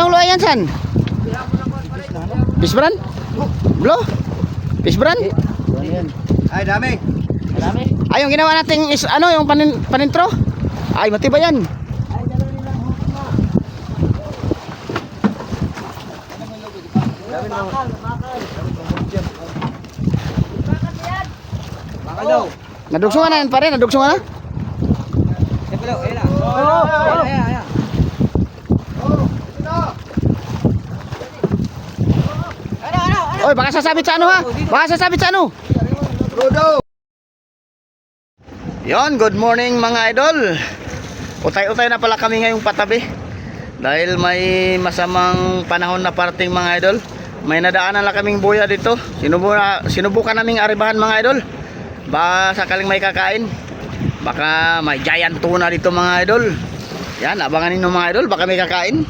Anong luwa yan, San? Pisbran? Blo? Pisbran? Ay, dami. Marami. Ay, yung ginawa nating is, ano, yung panin, panintro? Ay, matibay yan. Nadugsungan na yan pare, nadugsungan na. Ayun ayun, ayun, ayun. Oy, baka sasabit sa ano ha? Baka sasabit sa ano? Rodo. Yon, good morning mga idol. Utay-utay na pala kami ngayong patabi. Dahil may masamang panahon na parating mga idol. May nadaanan lang kaming buya dito. Sinubukan, sinubukan naming aribahan mga idol. Baka sakaling may kakain. Baka may giant tuna dito mga idol. Yan, abangan ninyo mga idol. Baka may kakain.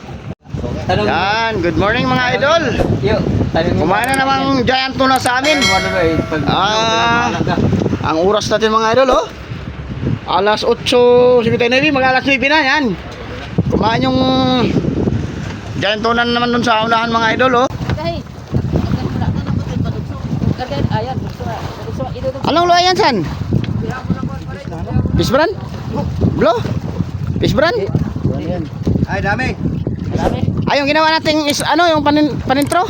Yan, good morning mga idol. Yo. Kumain na namang giant tuna sa amin. Ano eh? Ah. Ang oras natin mga idol oh. Alas 8.59 mag alas 9 na yan. Kumain yung Giant tuna na naman dun sa unahan mga idol oh. Ito to. Anong luwa yan san? Pisbran? Blo? Pisbran? Ay, dami. Ay yung ginawa nating is ano yung panin, panintro?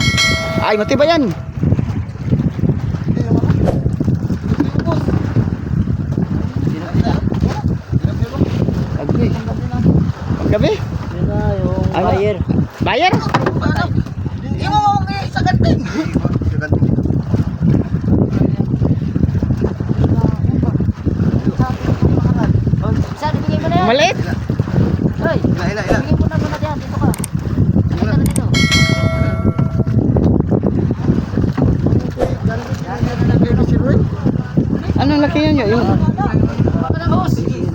Ay matibay yan. Na yung Ano? buyer. Bayar? Hindi mo mo sa kantin. Maliit? Hoy. Ila, ila, ila. Ibigay mo na muna diyan. Dito ka. Dito ka na dito. Ano laki yun? Yung,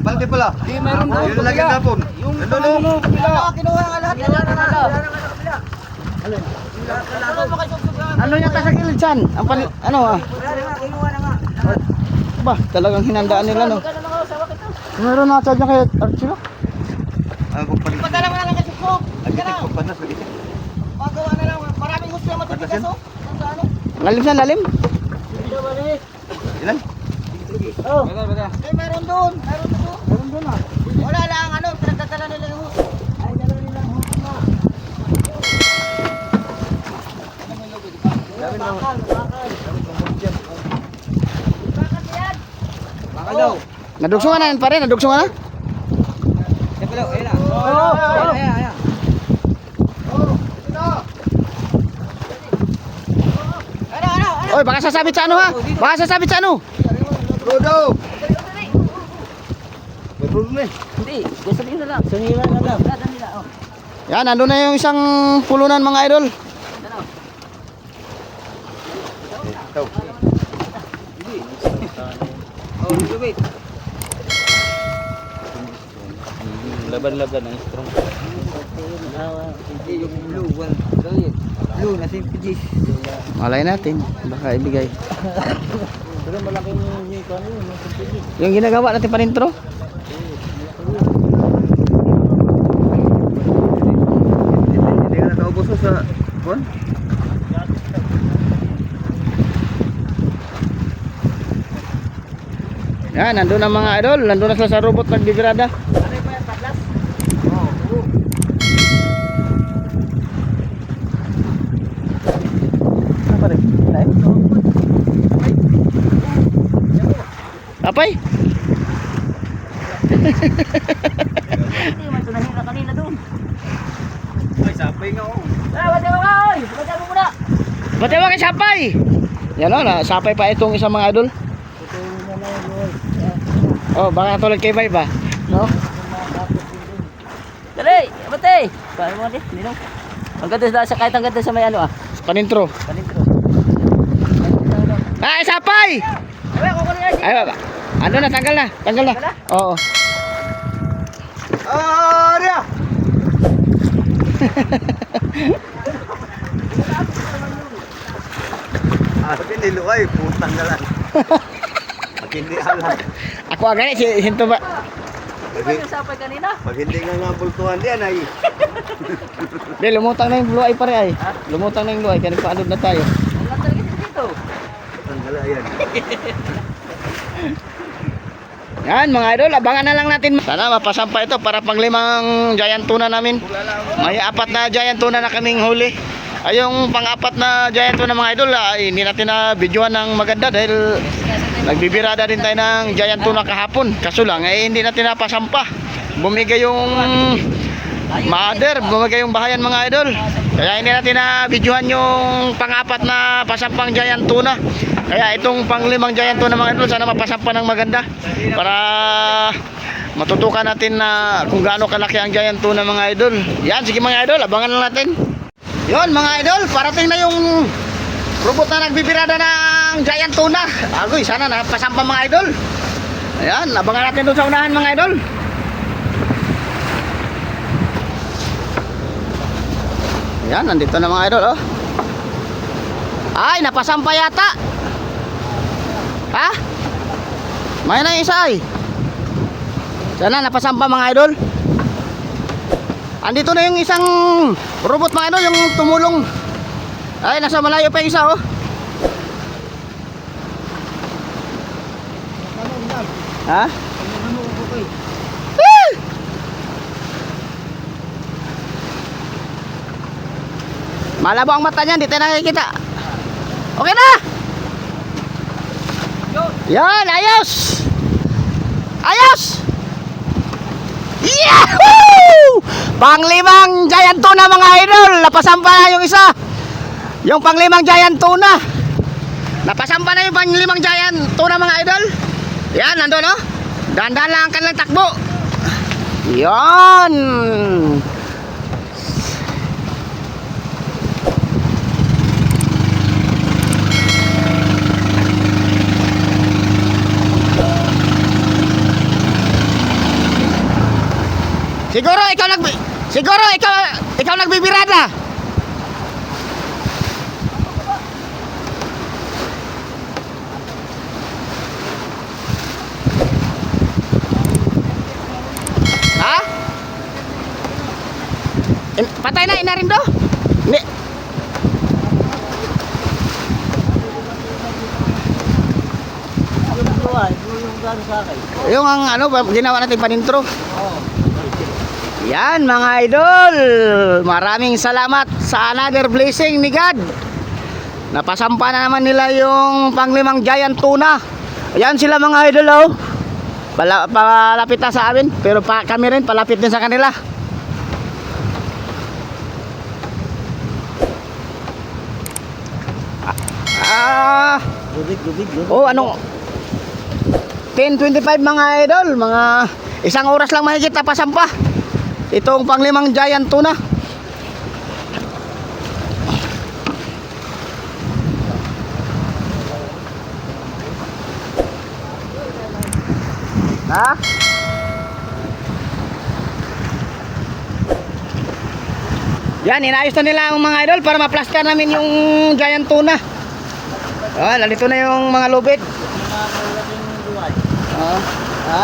Balde pala. Di mayroon doon. Yun lagi napon. Yung Nandun no. Kinuha nga lahat. ano yung sa gilid san? Ang pan, ano ah? Ba, talagang hinandaan nila no. Na ako sa? Meron na charge kay Archie Ah, pagpalit. Magkano mo na lang kasi ko. Pagpalit, pagpalit, pagpalit. Magawa na lang. Maraming gusto yung Pagpalit. Ano? Lalim sa lalim. Ba ni? Ilan? Oh. Bada, bada. Eh, meron doon. Meron doon. Meron doon ah. Wala lang ano, pinagdadala nila yung hus. Ay, dala nila yung hus na. Dami na. Bakal, bakal. Bakal yan. Baka daw. Nadugsungan na yan pare, nadugsungan na. Eh, pala, ayun na. Oo, ayun, ayun, ayun. Ano, ano, ano? Oy, baka sasabit sa ano ha? Baka sasabit sa ano? Rodo. May problem eh. Hindi, gasolina na lang. Gasolina na lang. Ladan nila, oh. Yan, nandun na yung isang pulunan mga idol. Ano? Ikaw. Oh, wait. Laban-laban ang strong. Hindi yung blue one. Blue na simpidis. Malay natin, baka ibigay. Pero malaking yung kano yun, yung simpili. Yung ginagawa natin panintro? Hindi ka nakaubos sa one? Yan, nandun na mga idol. Nandun na sila sa robot nagbibirada. Ano ba yan, patlas? Apay? Hindi man ito nahira kanina doon. Ay, sapay nga oh. Ah, wala ka, oy! Wala mo muna! Ba't ewan kay Sapay? Yan o, na, sapay pa itong isang mga idol. Oh, baka tulad kay Bay ba? No? Dali! Abate! Paano mo? Hindi no? Ang ganda sa kahit ang ganda sa may ano ah. Panintro. Panintro. Ay, Sapay! Ay, baba. Ano na, tanggal na. Tanggal na. Oo. Ria! Ah, hindi luay, putang galan. Pag hindi alam. Ako agad si Hinto ba? Ba yung sapay kanina? Pag hindi nga nga bultuhan diyan ay Di, lumutang na yung eye pare ay. Lumutang na yung eye, kaya nagpaalod na tayo. Wala talaga dito. tanggal yan. Yan mga idol, abangan na lang natin. Sana mapasampa ito para panglimang giant tuna namin. May apat na giant tuna na kaming huli. Ay pang-apat na giant tuna mga idol, ay hindi natin na videoan ng maganda dahil nagbibirada din tayo ng giant tuna kahapon. Kaso lang, eh hindi natin napasampa. Bumigay yung mother, bumigay yung bahayan mga idol. Kaya hindi natin na videohan yung pang-apat na pasampang giant tuna. Kaya itong panglimang giant tuna mga idol, sana mapasampa ng maganda para matutukan natin na kung gaano kalaki ang giant tuna mga idol. Yan, sige mga idol, abangan lang natin. Yon mga idol, parating na yung robot na nagbibirada ng giant tuna. Agoy, sana napasampa mga idol. Ayan, abangan natin doon sa unahan mga idol. Ayan, nandito na mga idol, oh. Ay, napasampa yata. Ha? May na isa ay. Sana napasampa mga idol. Andito na yung isang robot mga idol, yung tumulong. Ay, nasa malayo pa yung isa oh. Ha? Ah! Malabo ang mata niyan, di tayo nakikita. Okay na! Yan, ayos! Ayos! Yahoo! Panglimang giant tuna mga idol. Napasampa na yung isa. Yung panglimang giant tuna. Napasampa na yung panglimang giant tuna mga idol. Yan, nandun no? Dahan-dahan lang ang kanilang takbo. Yan. Siguro ikaw nag Siguro ikaw ikaw nagbibirada. Ha? In, patay na ina rin do? Hindi. Yung ang ano ginawa natin panintro. Yan mga idol, maraming salamat sa another blessing ni God. Napasampa na naman nila yung panglimang giant tuna. Ayan sila mga idol oh. Pala, palapit na sa amin, pero pa, kami rin palapit din sa kanila. Ah, Lubig, lubig, lubig. oh anong 10.25 mga idol, mga isang oras lang mahigit pasampa. Itong panglimang giant tuna. Ha? Yan, inayos na nila ang mga idol para ma-plaster namin yung giant tuna. Ah, nandito na yung mga lubid. Ah, ha?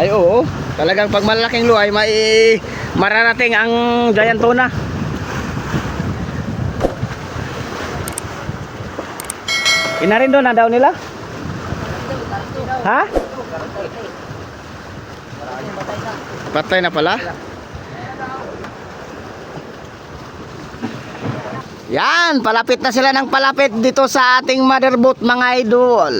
Ay oo, talagang pag malaking luay may mararating ang giant tuna. Ina rin doon, daw nila? Ha? Patay na pala? Yan, palapit na sila ng palapit dito sa ating motherboat mga idol.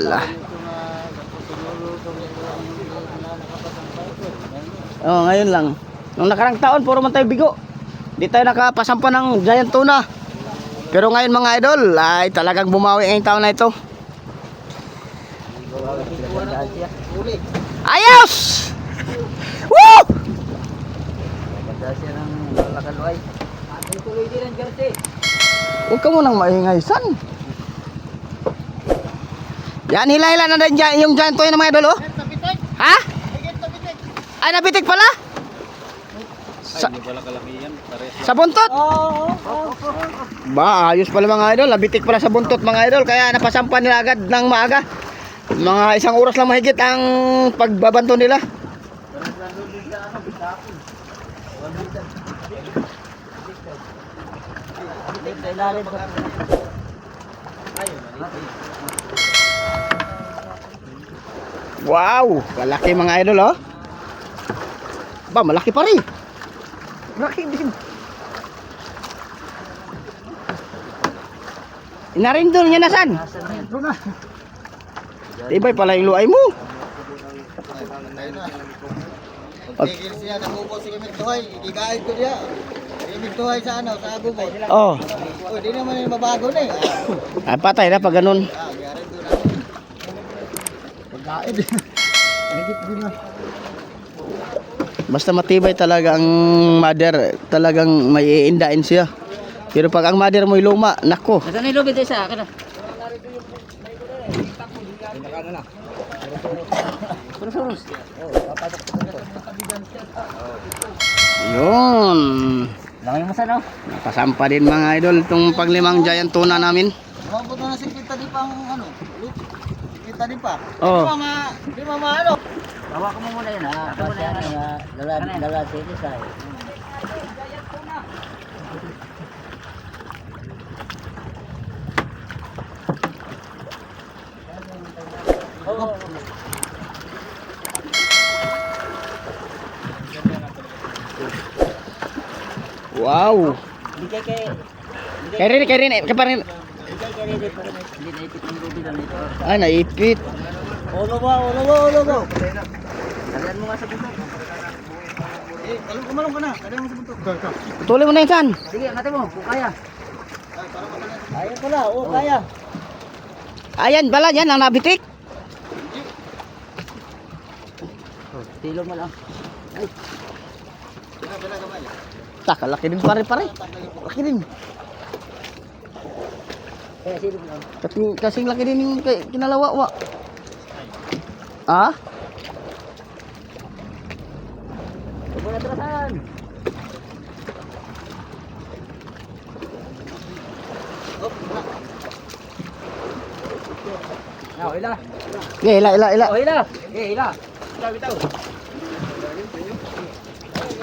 Oh, ngayon lang. Nung nakarang taon, puro man tayo bigo. Di tayo nakapasampa ng giant tuna. Pero ngayon mga idol, ay talagang bumawi ang taon na ito. Ayos! Woo! Huwag ka munang maingay, san? Yan, hila-hila na din yung giant toy ng mga idol, oh. Ha? Ay, nabitik pala? Sa, sa buntot? Ba, ayos pala mga idol. Nabitik pala sa buntot mga idol. Kaya napasampa nila agad ng maaga. Mga isang oras lang mahigit ang pagbabanto nila. Wow, malaki mga idol oh. Ba, malaki pa rin. Malaki din. Inarindol niya nasan? Tibay pala yung luay mo. Pagtigil siya, nakupo si Kimit Tuhay, ikikain ko diya. Kimit Tuhay sa ano, sa agubo. Oh, O, di naman yung mabago na eh. ah, patay na pag ganun. Ah, ko na. Pagkain. Higit din na. Basta matibay talaga ang mother, talagang may iindain siya. Pero pag ang mother mo'y luma, nako. Nasaan na yung lubid isa? Akin na. Surus, surus. Yun. Langay mo sa no? Nakasampa din mga idol itong panglimang giant tuna namin. Umabot na si kita di pa ang ano. Kita di pa. Oh. Di pa ma, di pa ma ano. Hawakan mo muna yun ha. Hawakan mo na yan. Dala, dala, sige tayo. Wow. Hindi kay kay... Rin, kay rin, kay pa rin. Hindi kay kay Rede pa rin. Hindi naipit yung lubid ang ito. Ay, naipit. Ulo ba, ulo ba, ulo ba. Mo nga sa buntot. Eh, alam ko malong ka na. Kaya mo sa buntot. Tuloy mo na yun, San. Sige, angatin mo. Kung kaya. Ayun pala, oh, kaya. Ayan, bala yan, ang nabitik. Tilo mo lang. Kamay. Tak, laki din pare-pare. Laki din. Kaya lang. Kasing, laki din yung kay- kinalawa, wa. Ah? Huwag mo na. Oh, ila. Okay, ila, ila, ila. Oh, ila. Eh, ila. Ila, bitaw.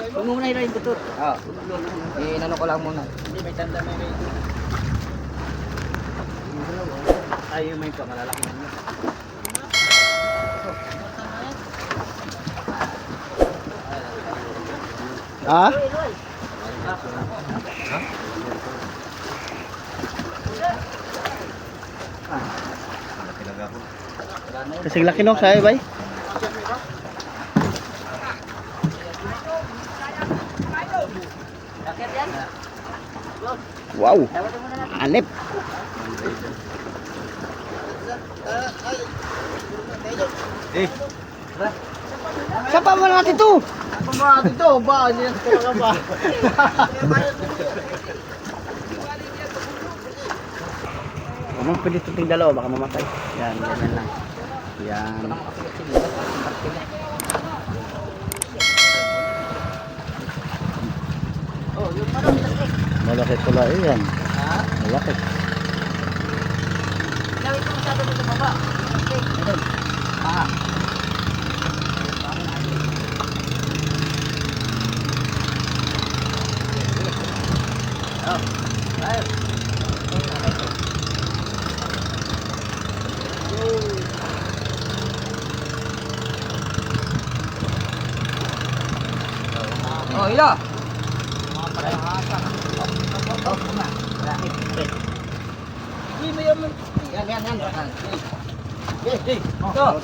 Huwag mo muna ila yung tutot. Ah. Eh, inano ko lang muna. Hindi, may tanda may may. Ay, may pa, malalaki na Ah? Kasing laki nung sa'yo, bay. Wow. Anip. Eh, Sapa mo natin to. Ako mga dito, ba? Niyan ko ka ba? Huwag pwede tuting dalawa, baka mamatay. Yan, ganyan lang. Yan. Malaki pala eh, yan. Ha? Malaki. Gawin ko masyado mo sa baba. Okay. Ayun. Ah. Oh. Ayun. Oh, ila. Hindi mo yung... Yan, yan, yan. Eh, eh. Ito, ito. Ano, ano, ano, tunggo. Hila, hila, hila. Ano, hila? Oh, hila. Hindi, hila, hila. Ito. Ito. Yan, Sige, yan. hila. Ito. Sige. Ito. Ako lang tunggo. Ito. Oh. Oh. Ito. May, may, Ito. may. Oh. Tumay, tumay. Wala, tira yung buntot, Tungay mo, tira. tungay mo. Okay. Go,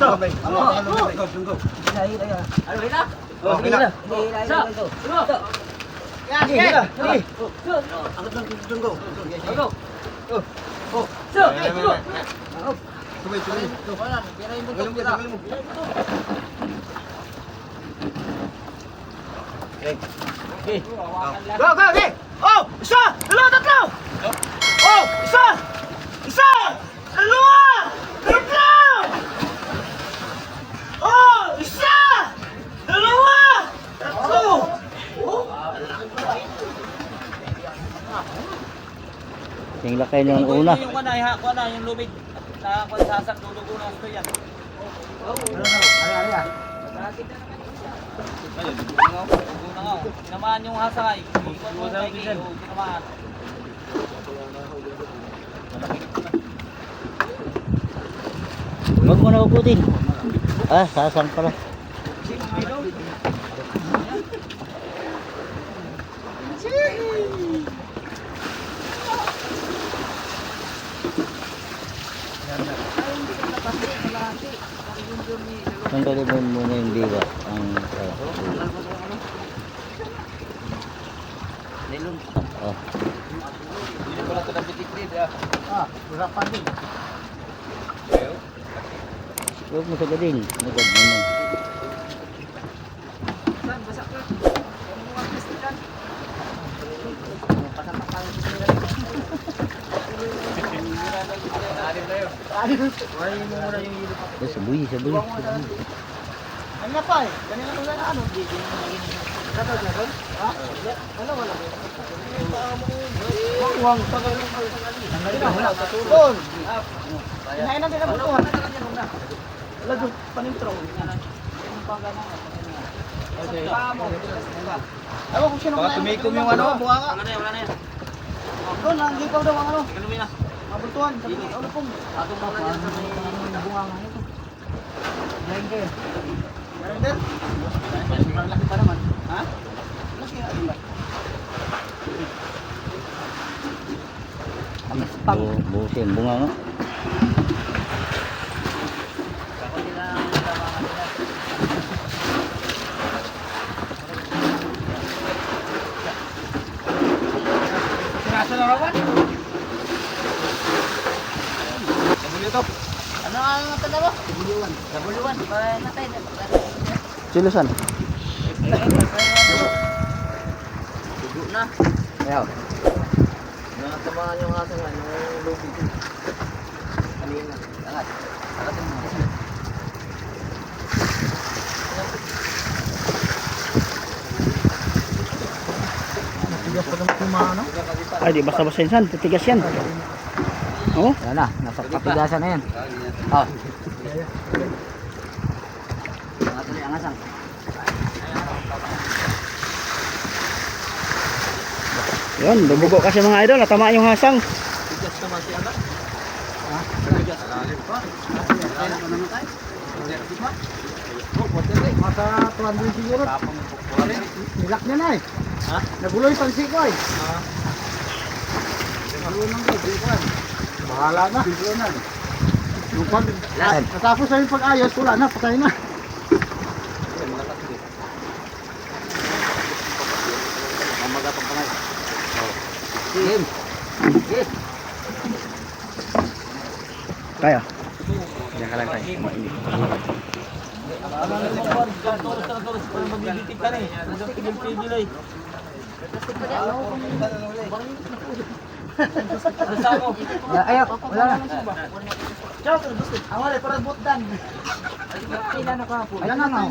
go, go! Oh! Isa! Dalawa, tatlo! Oh! Isa! Isa! Dalawa! Tatlo! Oh! Isa! Dalawa! Tatlo! Kasing laki nung una. Yung kanay, ha, kuha na, yung lubig na kung sasak, dudugo na gusto yan. Ari, ari, ah. Tinamaan yung hasay. Tinamaan. Huwag mo na ukutin. Ah, sasang pala. Tanggalin mo muna yung diwa. Ang, ah, oh. Ah, urapan din. Huwag mo sagadin. Nagad mo na. Saan, basa ka? Yung mga pista dyan. Eh, sabuy, sabuy. Ano na pa eh? Ganun na lang ano? Na doon? Ha? Wala, wala. Huwag pa ka lang. Wala, doon. Kinain natin ang butuhan. Wala doon, panintrong. Okay. Ewan kung sino Baka tumikom yung ano. Wala na yan, wala na yan. Doon, ang gipaw daw ang ano. Ganun mo na. Sabi ko, ano pong. Atong mga yan sa may bunga nga ito. Diyan kayo. Meron din? Sobrang laki pa naman. Ha? Laki nga, iba. Bu busin, bunga nga. Ako nila ang tawangan nila. Sinasa na rawan? Sabuli ito. Ano mo? Sabuluan. Sabuluan. Para natay. Silusan. Dugo na. Ayaw. Nakatamaan yung aso nga, yung lubi ko. Kanina. Angat. Angat yung mga. Ay, di basta-basta yan, san. Titigas yan. Oh? Yan na, nasa kapigasan na yan. Oh. Yun, dubugo kasi mga idol. Natama yung hasang. Tigas naman si anak. Ha? Tigas. Kaya ko naman tayo. Oh, water eh. Masa 200 siguro. Nilak niya na eh. Ha? Nagulo yung pansi ko eh. Nagulo ng gabi, Juan. Bahala na. Bigunan. Yung pag, Lahat. natapos na yung pag-ayos, wala na, patay na. Game. Kaya. Diyan ka lang tayo. Ako? Ayaw, wala na. Ciao, gusto. Ang wala, parang butdan. Kailan na ka po? Ayan na nga.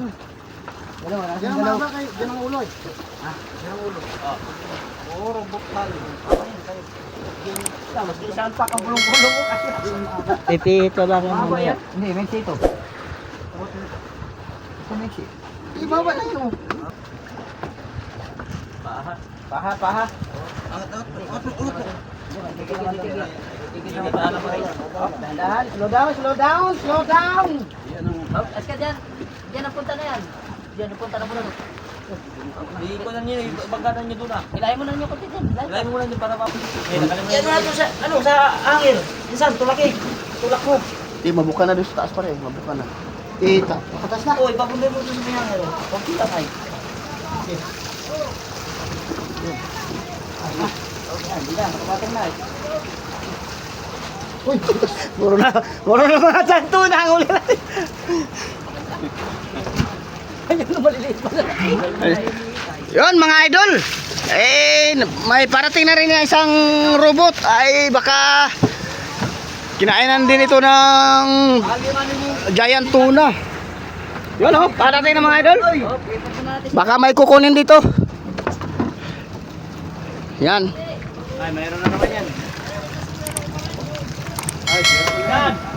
Wala, wala. Diyan ang mahaba kay, diyan ang ulo eh. Oo, robot halo. Mas isang pa kang bulong-bulong mo kasi. Pa lang yung Mahaba mamaya. yan. Hindi, may sito. Ibaba na yun. Paha. Paha, paha. Dahan, slow down, slow down, slow down. Oh, aska dyan. Dyan ang punta na yan. Dyan ang punta na po na. Hindi ko na niyo, bagadan niyo doon ah. Ilahin mo na niyo konti dyan. Ilahin mo na niyo para mapagod. Yan na doon sa, ano, sa hangir. Minsan, tulaki. Tulak mo. Di, mabuka na doon sa taas pa rin. Mabuka na. Kita, pakatas na. Oo, ipapunday mo doon sa may hangir. oh. Huwag kita tayo. Hindi na, nakapatong na eh. Uy, puro na, puro na mga santo na ang uli natin. Ayun maliliit pa na. Yun mga idol. Eh, may parating na rin na isang robot. Ay, baka kinainan din ito ng giant tuna. Yun oh, parating na mga idol. Baka may kukunin dito. Yan. Ay, mayroon na naman yan.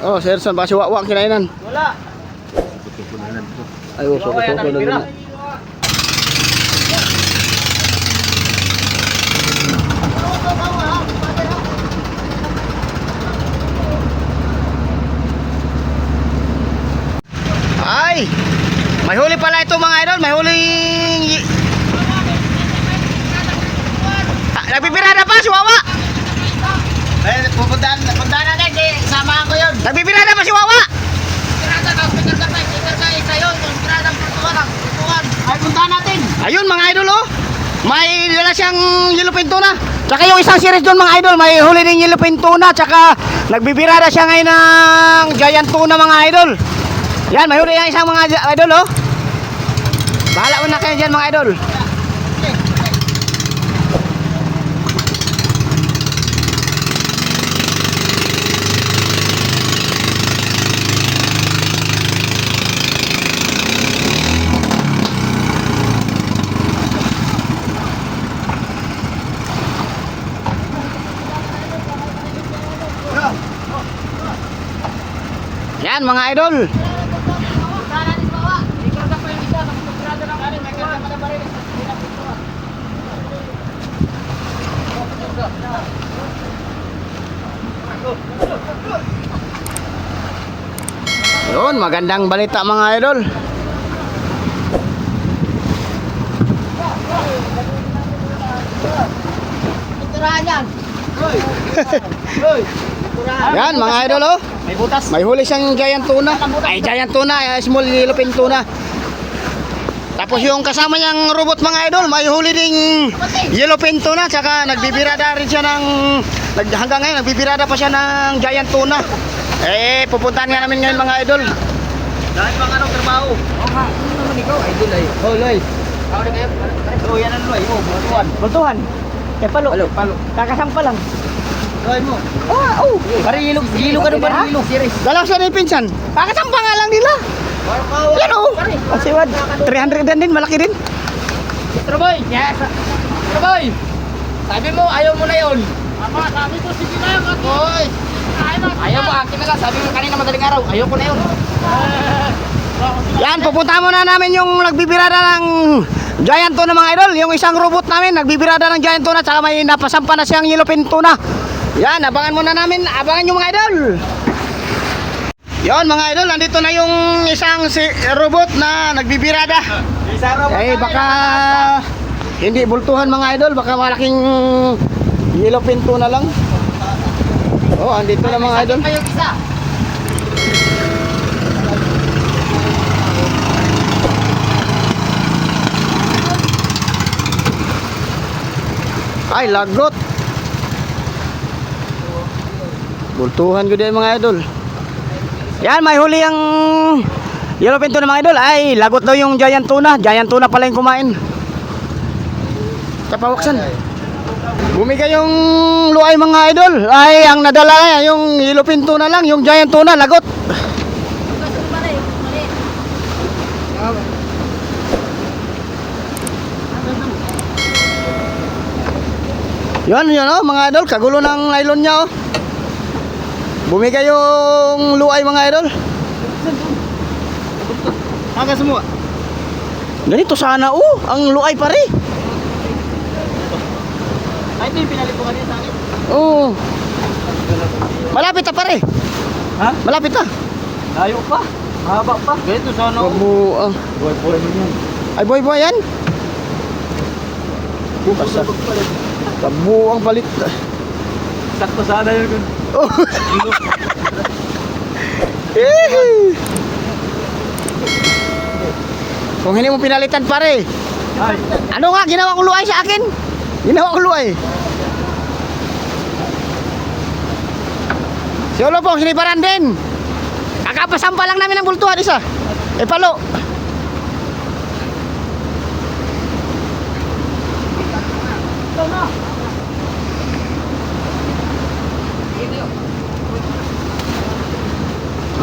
Oh, Serson, baka si Wakwa ang kinainan. Wala. Ay, uso ko Kaya to. nalibira. Ay! May huli pala ito mga idol. May huling... Ah, Nagbibirada pa si Wawa! Eh, pupuntahan, pupuntahan natin. Ko yun. Nagbibirada pa si Wawa! Pirata ka, pirata ka, pirata ka, isa yun. Kung pirata ang putukan, putukan. Ay, puntahan natin. Ayun mga idol oh. May dala siyang yellow tuna. Tsaka yung isang series doon mga idol, may huli din yellow tuna. Tsaka nagbibirada siya ngayon ng giant tuna mga idol. Yan, may huli yung isang mga idol oh. Bahala mo na kayo dyan mga idol. Yan mga idol. Yun, magandang balita mga idol. Yan mga idol oh. May butas. May huli siyang giant tuna. Ay, giant tuna, eh, small yellowfin tuna. Tapos yung kasama niyang robot mga idol, may huli ding yellowfin tuna. Tsaka nagbibirada rin siya ng, hanggang ngayon, nagbibirada pa siya ng giant tuna. Eh, pupuntahan nga namin ngayon mga idol. Dahil mga anong trabaho. Oo nga. Ano naman ikaw? Idol ay. Oh, Loy. Ako na kayo. Oo, yan ang loy. Oo, butuan. Bultuhan. Eh, palo. Palo, palo. Kakasang pa lang. Loy mo. Ah, oh. Pari hilo, hilo ka ng. Series. Dalaw siya ni Pinsan. Kakasang pa nga lang nila. Yan oh. Pasiwad. 300 din din, malaki din. Traboy! Yes! Traboy! Sabi mo, ayaw mo na yun. Ako, sabi ko, sige na, Boy! Ayaw mo, akin na lang. Sabi mo kanina madaling araw, ayaw ko na yun. Yan, pupunta muna namin yung nagbibirada ng giant tuna mga idol. Yung isang robot namin, nagbibirada ng giant tuna. Tsaka may napasampa na siyang yellowfin tuna. Yan, abangan muna namin. Abangan nyo mga idol. Yon mga idol, nandito na yung isang si robot na nagbibirada. Eh, baka hindi bultuhan mga idol. Baka malaking yellowfin tuna lang. Oh, andito na mga idol. Isa. Ay, lagot. Bultuhan ko din mga idol. Yan, may huli ang yellow pinto ng mga idol. Ay, lagot daw yung giant tuna. Giant tuna pala yung kumain. Kapawaksan. Bumigay yung luay mga idol. Ay, ang nadala yung yellow pinto na lang. Yung giant tuna, lagot. Yan, yan oh, mga idol. Kagulo ng nylon niya oh. Bumigay yung luay mga idol. Aga semua. Ganito sana oh, ang luay pare. Ay, ito yung pinalipukan niya sa akin. Oh. Malapit na pare. Ha? Malapit na. Layo pa. Mahaba pa. Ganito sana. Boy, boy mo yan. Ay boy boy yan. Basta. Kabuang palit. Sakto sana yun. Oh. Kung hindi mo pinalitan pare. Ano nga ginawa ko luay sa akin? Ginawa ko luay. Si Olo po, sinibaran din. Kakapasampa lang namin ng bultuhan isa. Eh palo.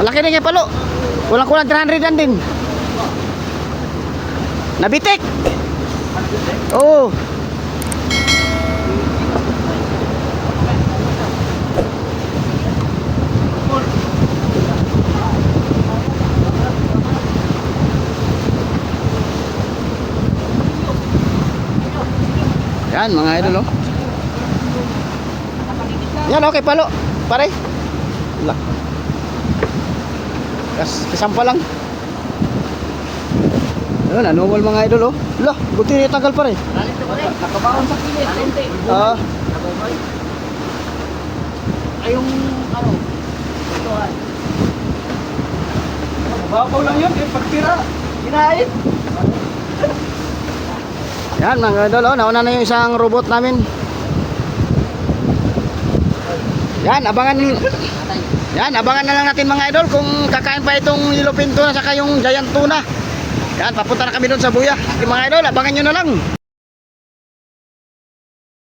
Malaki na niya palo. Walang kulang 300 yan din. Nabitik. Oo. Oh. Yan mga idol oh. Yan okay palo. Pare. Lah. Kas kasampa lang. Ayun, anumal mga idol oh. Lah, buti na tagal to pare. Nakabaon sa te. Ah, Ay yung ano. Ito ay. Babaw lang yun, eh, pagtira. Kinain. yan mga idol oh, nauna na yung isang robot namin. Yan, abangan Yan, abangan na lang natin mga idol kung kakain pa itong yellow pin tuna saka yung giant tuna. Yan, papunta na kami doon sa buya. Mga idol, abangan nyo na lang.